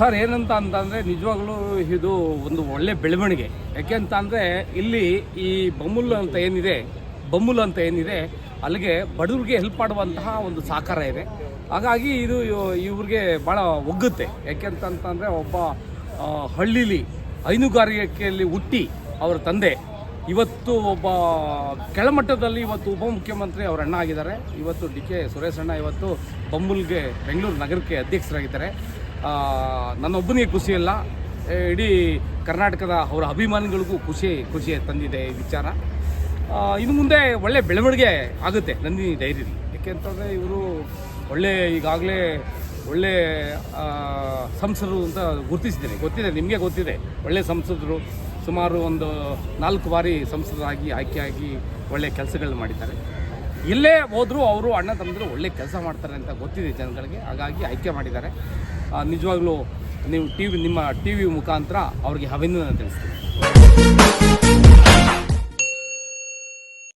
Sir, ಏನಂತ ಅಂತಂದರೆ ನಿಜವಾಗ್ಲೂ ಇದು ಒಂದು ಒಳ್ಳೆ ಬೆಳವಣಿಗೆ. ಯಾಕೆ ಅಂತ ಅಂದರೆ ಇಲ್ಲಿ ಈ ಬಮ್ಮುಲ್ ಅಂತ ಏನಿದೆ ಬಮ್ಮುಲ್ ಅಂತ ಏನಿದೆ, ಅಲ್ಲಿಗೆ ಬಡವ್ರಿಗೆ ಹೆಲ್ಪ್ ಮಾಡುವಂತಹ ಒಂದು ಸಹಕಾರ ಇದೆ. ಹಾಗಾಗಿ ಇದು ಇವ್- ಇವ್ರಿಗೆ ಭಾಳ ಒಗ್ಗುತ್ತೆ. ಯಾಕೆ ಅಂತಂತಂದರೆ ಒಬ್ಬ ಹಳ್ಳಿಲಿ ಹೈನುಗಾರಿಕೆಯಲ್ಲಿ ಹುಟ್ಟಿ ಅವರ ತಂದೆ, ಇವತ್ತು ಒಬ್ಬ ಕೆಳಮಟ್ಟದಲ್ಲಿ ಇವತ್ತು ಉಪಮುಖ್ಯಮಂತ್ರಿ ಅವರ ಅಣ್ಣ ಆಗಿದ್ದಾರೆ. ಇವತ್ತು ಡಿ ಕೆ ಸುರೇಶ್ ಅಣ್ಣ ಇವತ್ತು ಬಂಬುಲ್ಗೆ ಬೆಂಗಳೂರು ನಗರಕ್ಕೆ ಅಧ್ಯಕ್ಷರಾಗಿದ್ದಾರೆ. ನನ್ನೊಬ್ಬನಿಗೆ ಖುಷಿ ಇಲ್ಲ. ಏ, ಇಡೀ ಕರ್ನಾಟಕದ ಅವರ ಅಭಿಮಾನಿಗಳಿಗೂ ಖುಷಿ ಖುಷಿ ತಂದಿದೆ ಈ ವಿಚಾರ. ಇನ್ನು ಮುಂದೆ ಒಳ್ಳೆ ಬೆಳವಣಿಗೆ ಆಗುತ್ತೆ ನಂದಿನಿ ಡೈರಿಲಿ. ಯಾಕೆ ಅಂತಂದರೆ ಇವರು ಒಳ್ಳೆ ಈಗಾಗಲೇ ಒಳ್ಳೆ ಸಂಸದರು ಅಂತ ಗುರುತಿಸಿದ್ದೀನಿ ಗೊತ್ತಿದೆ ನಿಮಗೆ ಗೊತ್ತಿದೆ. ಒಳ್ಳೆ ಸಂಸದರು ಸುಮಾರು ಒಂದು ನಾಲ್ಕು ಬಾರಿ ಸಂಸದರಾಗಿ ಆಯ್ಕೆಯಾಗಿ ಒಳ್ಳೆ ಕೆಲಸಗಳನ್ನ ಮಾಡಿದ್ದಾರೆ. ಎಲ್ಲೇ ಹೋದರೂ ಅವರು ಅಣ್ಣ ತಮ್ಮದ್ರು ಒಳ್ಳೆ ಕೆಲಸ ಮಾಡ್ತಾರೆ ಅಂತ ಗೊತ್ತಿದೆ ಜನಗಳಿಗೆ. ಹಾಗಾಗಿ ಆಯ್ಕೆ ಮಾಡಿದ್ದಾರೆ. ನಿಜವಾಗ್ಲೂ ನೀವು ಟಿ ವಿ, ನಿಮ್ಮ ಟಿ ವಿ ಮುಖಾಂತರ ಅವ್ರಿಗೆ ಅಭಿನಂದನೆ ತಿಳಿಸ್ತೀನಿ.